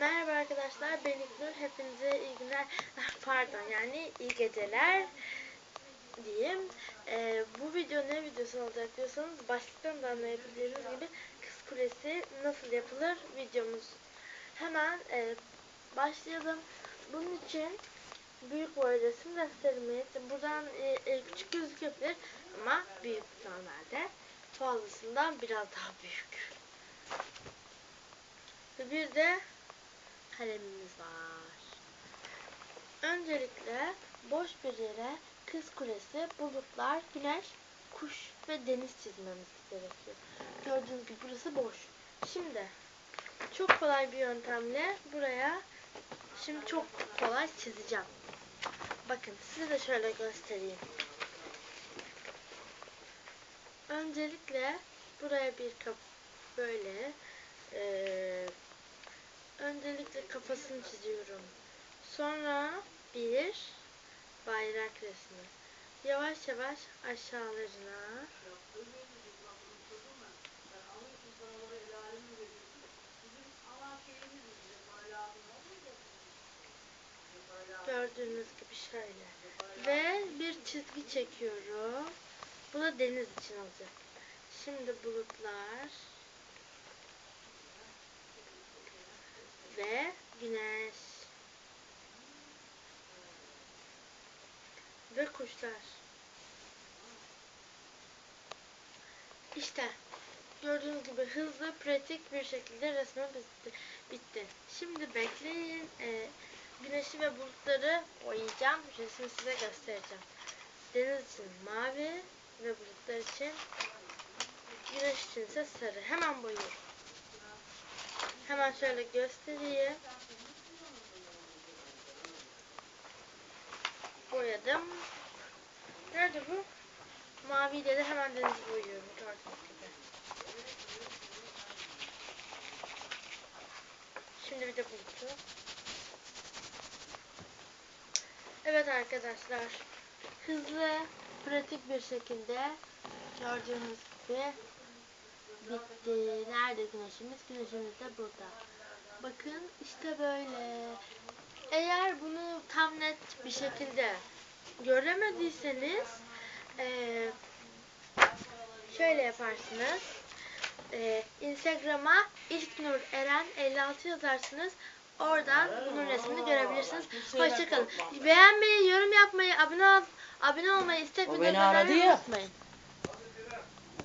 Merhaba arkadaşlar, ben İlknur. Hepinize iyi günler, pardon yani iyi geceler diyeyim. Ee, bu video ne videosu olacak diyorsanız başlıktan da anlayabildiğiniz gibi Kız Kulesi nasıl yapılır videomuz. Hemen e, başlayalım. Bunun için büyük boy resim göstermeyiz. Buradan e, e, küçük gözükebilir ama büyük normalde. Fazlasından biraz daha büyük. Bir de kalemimiz var. Öncelikle boş bir yere kız kulesi, bulutlar, güneş, kuş ve deniz çizmemiz gerekiyor. Gördüğünüz gibi burası boş. Şimdi çok kolay bir yöntemle buraya şimdi çok kolay çizeceğim. Bakın size de şöyle göstereyim. Öncelikle buraya bir kap böyle eee Öncelikle kafasını çiziyorum. Sonra bir bayrak resmi. Yavaş yavaş aşağılarına gördüğünüz gibi şöyle. Ve bir çizgi çekiyorum. Bu da deniz için olacak. Şimdi bulutlar ve güneş ve kuşlar. İşte gördüğünüz gibi hızlı, pratik bir şekilde resmim bitti. bitti. Şimdi bekleyin. Ee, güneşi ve bulutları boyayacağım. Resmi size göstereceğim. Deniz için mavi ve bulutlar için güneş için ise sarı. Hemen boyuyorum. Hemen şöyle göstereyim. Boyadım. Nerede bu? Maviyle de hemen denizi boyuyorum. Gördüğünüz gibi. Şimdi bir de bulutu. Evet arkadaşlar. Hızlı, pratik bir şekilde gördüğünüz gibi bitti. Nerede güneşimiz? Güneşimiz de burada. Bakın işte böyle. Eğer bunu tam net bir şekilde göremediyseniz eee, şöyle yaparsınız. Eee, Instagram'a İlknur Eren 56 yazarsınız. Oradan bunun resmini görebilirsiniz. Hoşçakalın. Beğenmeyi, yorum yapmayı, abone ol, abone olmayı, istek bildirimleri unutmayın.